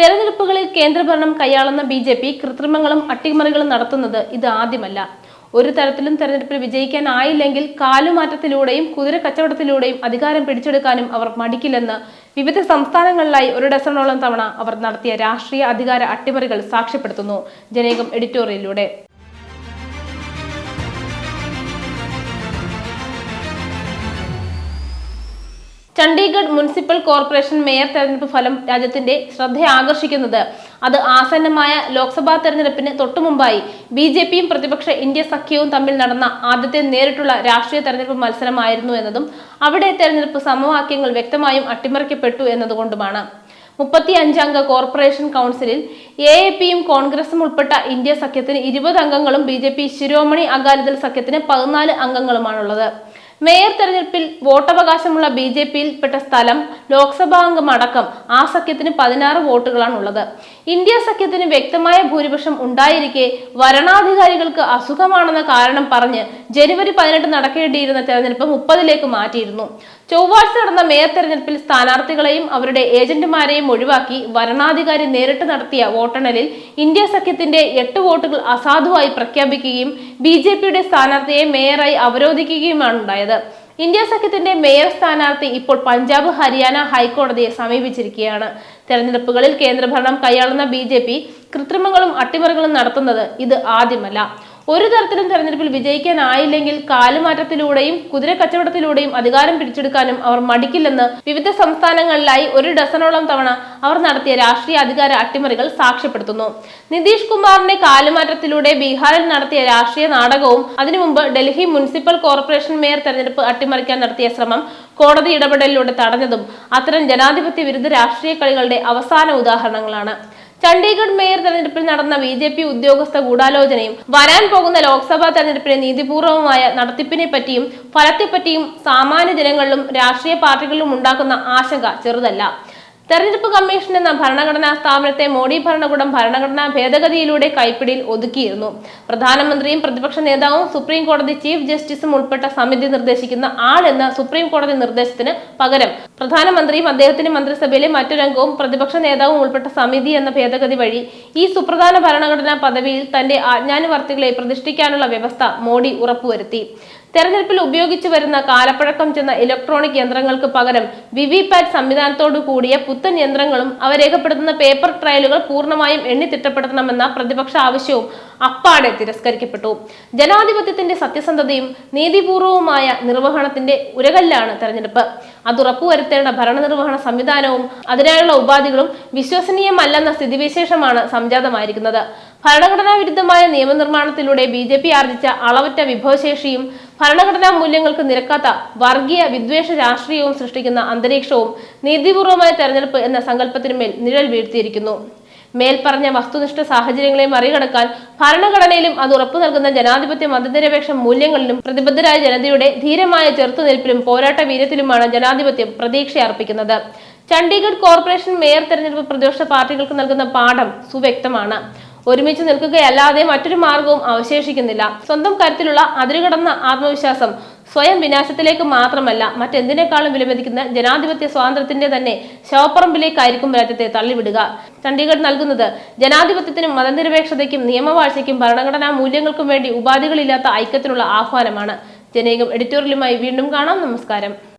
തെരഞ്ഞെടുപ്പുകളിൽ കേന്ദ്രഭരണം കൈയാളുന്ന ബി ജെ പി കൃത്രിമങ്ങളും അട്ടിമറികളും നടത്തുന്നത് ഇത് ആദ്യമല്ല. ഒരു തരത്തിലും തെരഞ്ഞെടുപ്പിൽ വിജയിക്കാനായില്ലെങ്കിൽ കാലുമാറ്റത്തിലൂടെയും കുതിര കച്ചവടത്തിലൂടെയും അധികാരം പിടിച്ചെടുക്കാനും അവർ മടിക്കില്ലെന്ന് വിവിധ സംസ്ഥാനങ്ങളിലായി ഒരു ഡസണോളം തവണ അവർ നടത്തിയ രാഷ്ട്രീയ അധികാര അട്ടിമറികൾ സാക്ഷ്യപ്പെടുത്തുന്നു ജനേകം എഡിറ്റോറിയലിലൂടെ. ചണ്ഡീഗഡ് മുനിസിപ്പൽ കോർപ്പറേഷൻ മേയർ തെരഞ്ഞെടുപ്പ് ഫലം രാജ്യത്തിന്റെ ശ്രദ്ധ ആകർഷിക്കുന്നത്. അത് ആസന്നമായ ലോക്സഭാ തെരഞ്ഞെടുപ്പിന് തൊട്ടുമുമ്പായി ബി ജെ പിയും പ്രതിപക്ഷ ഇന്ത്യ സഖ്യവും തമ്മിൽ നടന്ന ആദ്യത്തെ നേരിട്ടുള്ള രാഷ്ട്രീയ തെരഞ്ഞെടുപ്പ് മത്സരമായിരുന്നു എന്നതും അവിടെ തെരഞ്ഞെടുപ്പ് സമവാക്യങ്ങൾ വ്യക്തമായും അട്ടിമറിക്കപ്പെട്ടു എന്നതുകൊണ്ടുമാണ്. മുപ്പത്തി അഞ്ചംഗ കോർപ്പറേഷൻ കൗൺസിലിൽ എ എ പിയും കോൺഗ്രസും ഉൾപ്പെട്ട ഇന്ത്യ സഖ്യത്തിന് ഇരുപത് അംഗങ്ങളും B J P Shiromani Akali Dal സഖ്യത്തിന് പതിനാല് അംഗങ്ങളുമാണുള്ളത്. മേയർ തെരഞ്ഞെടുപ്പിൽ വോട്ടവകാശമുള്ള ബി ജെ പിയിൽ പെട്ട സ്ഥലം ലോക്സഭാ അംഗം അടക്കം ആ സഖ്യത്തിന് പതിനാറ് വോട്ടുകളാണ് ഉള്ളത് ഇന്ത്യ സഖ്യത്തിന് വ്യക്തമായ ഭൂരിപക്ഷം ഉണ്ടായിരിക്കെ വരണാധികാരികൾക്ക് അസുഖമാണെന്ന കാരണം പറഞ്ഞ് ജനുവരി പതിനെട്ട് നടക്കേണ്ടിയിരുന്ന തെരഞ്ഞെടുപ്പ് മുപ്പതിലേക്ക് മാറ്റിയിരുന്നു. ചൊവ്വാഴ്ച നടന്ന മേയർ തെരഞ്ഞെടുപ്പിൽ സ്ഥാനാർത്ഥികളെയും അവരുടെ ഏജന്റുമാരെയും ഒഴിവാക്കി വരണാധികാരി നേരിട്ട് നടത്തിയ വോട്ടെണ്ണലിൽ ഇന്ത്യ സഖ്യത്തിന്റെ എട്ട് വോട്ടുകൾ അസാധുവായി പ്രഖ്യാപിക്കുകയും ബി ജെ പിയുടെ സ്ഥാനാർത്ഥിയെ മേയറായി അവരോധിക്കുകയുമാണ് ഉണ്ടായത് ഇന്ത്യ സഖ്യത്തിന്റെ മേയർ സ്ഥാനാർത്ഥി ഇപ്പോൾ പഞ്ചാബ് ഹരിയാന ഹൈക്കോടതിയെ സമീപിച്ചിരിക്കുകയാണ്. തെരഞ്ഞെടുപ്പുകളിൽ കേന്ദ്രഭരണം കൈയാളുന്ന ബി കൃത്രിമങ്ങളും അട്ടിമറികളും നടത്തുന്നത് ഇത് ആദ്യമല്ല. ഒരു തരത്തിലും തെരഞ്ഞെടുപ്പിൽ വിജയിക്കാനായില്ലെങ്കിൽ കാലുമാറ്റത്തിലൂടെയും കുതിര കച്ചവടത്തിലൂടെയും അധികാരം പിടിച്ചെടുക്കാനും അവർ മടിക്കില്ലെന്ന് വിവിധ സംസ്ഥാനങ്ങളിലായി ഒരു ഡസനോളം തവണ അവർ നടത്തിയ രാഷ്ട്രീയ അധികാര അട്ടിമറികൾ സാക്ഷ്യപ്പെടുത്തുന്നു. നിതീഷ് കുമാറിന്റെ കാലുമാറ്റത്തിലൂടെ ബീഹാറിൽ നടത്തിയ രാഷ്ട്രീയ നാടകവും അതിനു മുമ്പ് ഡൽഹി മുനിസിപ്പൽ കോർപ്പറേഷൻ മേയർ തെരഞ്ഞെടുപ്പ് അട്ടിമറിക്കാൻ നടത്തിയ ശ്രമം കോടതി ഇടപെടലിലൂടെ തടഞ്ഞതും അത്തരം ജനാധിപത്യ വിരുദ്ധ രാഷ്ട്രീയ കളികളുടെ അവസാന ഉദാഹരണങ്ങളാണ്. ചണ്ഡീഗഡ് മേയർ തെരഞ്ഞെടുപ്പിൽ നടന്ന ബി ജെ പി ഉദ്യോഗസ്ഥ ഗൂഢാലോചനയും വരാൻ പോകുന്ന ലോക്സഭാ തെരഞ്ഞെടുപ്പിലെ നീതിപൂർവമായ നടത്തിപ്പിനെ പറ്റിയും ഫലത്തെപ്പറ്റിയും സാമാന്യ ജനങ്ങളിലും രാഷ്ട്രീയ പാർട്ടികളിലും ഉണ്ടാക്കുന്ന ആശങ്ക ചെറുതല്ല. തെരഞ്ഞെടുപ്പ് കമ്മീഷൻ എന്ന ഭരണഘടനാ സ്ഥാപനത്തെ മോഡി ഭരണകൂടം ഭരണഘടനാ ഭേദഗതിയിലൂടെ കൈപ്പിടിയിൽ ഒതുക്കിയിരുന്നു. പ്രധാനമന്ത്രിയും പ്രതിപക്ഷ നേതാവും സുപ്രീം കോടതി ചീഫ് ജസ്റ്റിസും ഉൾപ്പെട്ട സമിതി നിർദ്ദേശിക്കുന്ന ആൾ എന്ന സുപ്രീം കോടതി നിർദ്ദേശത്തിന് പകരം പ്രധാനമന്ത്രിയും അദ്ദേഹത്തിന്റെ മന്ത്രിസഭയിലെ മറ്റൊരംഗവും പ്രതിപക്ഷ നേതാവും ഉൾപ്പെട്ട സമിതി എന്ന ഭേദഗതി വഴി ഈ സുപ്രധാന ഭരണഘടനാ പദവിയിൽ തന്റെ ആജ്ഞാനുവർത്തികളെ പ്രതിഷ്ഠിക്കാനുള്ള വ്യവസ്ഥ മോഡി ഉറപ്പുവരുത്തി. തെരഞ്ഞെടുപ്പിൽ ഉപയോഗിച്ചു വരുന്ന കാലപ്പഴക്കം ചെന്ന ഇലക്ട്രോണിക് യന്ത്രങ്ങൾക്ക് പകരം വിവിപാറ്റ് സംവിധാനത്തോടു കൂടിയ പുത്തൻ യന്ത്രങ്ങളും അവ രേഖപ്പെടുത്തുന്ന പേപ്പർ ട്രയലുകൾ പൂർണമായും എണ്ണിത്തിട്ടപ്പെടുത്തണമെന്ന പ്രതിപക്ഷ ആവശ്യവും അപ്പാടെ തിരസ്കരിക്കപ്പെട്ടു. ജനാധിപത്യത്തിന്റെ സത്യസന്ധതയും നീതിപൂർവവുമായ നിർവഹണത്തിന്റെ ഉരകല്ലാണ് തെരഞ്ഞെടുപ്പ്. അത് ഉറപ്പുവരുത്തേണ്ട ഭരണനിർവഹണ സംവിധാനവും അതിനായുള്ള ഉപാധികളും വിശ്വസനീയമല്ലെന്ന സ്ഥിതിവിശേഷമാണ് സംജാതമായിരിക്കുന്നത്. ഭരണഘടനാ വിരുദ്ധമായ നിയമനിർമ്മാണത്തിലൂടെ ബി ജെ പി ആർജിച്ച അളവറ്റ വിഭവശേഷിയും ഭരണഘടനാ മൂല്യങ്ങൾക്ക് നിരക്കാത്ത വർഗീയ വിദ്വേഷ രാഷ്ട്രീയവും സൃഷ്ടിക്കുന്ന അന്തരീക്ഷവും നീതിപൂർവമായ തെരഞ്ഞെടുപ്പ് എന്ന സങ്കല്പത്തിനുമേൽ നിഴൽ വീഴ്ത്തിയിരിക്കുന്നു. മേൽപ്പറഞ്ഞ വസ്തുനിഷ്ഠ സാഹചര്യങ്ങളെ മറികടക്കാൻ ഭരണഘടനയിലും അത് ഉറപ്പു നൽകുന്ന ജനാധിപത്യ മതനിരപേക്ഷ മൂല്യങ്ങളിലും പ്രതിബദ്ധരായ ജനതയുടെ ധീരമായ ചെറുത്തുനിൽപ്പിലും പോരാട്ട വീര്യത്തിലുമാണ് ജനാധിപത്യം പ്രതീക്ഷ അർപ്പിക്കുന്നത് ചണ്ഡീഗഡ് കോർപ്പറേഷൻ മേയർ തെരഞ്ഞെടുപ്പ് പ്രതിപക്ഷ പാർട്ടികൾക്ക് നൽകുന്ന പാഠം സുവ്യക്തമാണ്. ഒരുമിച്ച് നിൽക്കുകയല്ലാതെ മറ്റൊരു മാർഗവും അവശേഷിക്കുന്നില്ല. സ്വന്തം കാര്യത്തിലുള്ള അതിരുകടന്ന ആത്മവിശ്വാസം സ്വയം വിനാശത്തിലേക്ക് മാത്രമല്ല മറ്റെന്തിനേക്കാളും വിലമതിക്കുന്ന ജനാധിപത്യ സ്വാതന്ത്ര്യത്തിന്റെ തന്നെ ശവപ്പറമ്പിലേക്കായിരിക്കും രാജ്യത്തെ തള്ളിവിടുക. ചണ്ഡീഗഡ് നൽകുന്നത് ജനാധിപത്യത്തിനും മതനിരപേക്ഷതയ്ക്കും നിയമവാഴ്ചയ്ക്കും ഭരണഘടനാ മൂല്യങ്ങൾക്കും വേണ്ടി ഉപാധികളില്ലാത്ത ഐക്യത്തിനുള്ള ആഹ്വാനമാണ്. ജനേകം എഡിറ്റോറിയലുമായി വീണ്ടും കാണാം. നമസ്കാരം.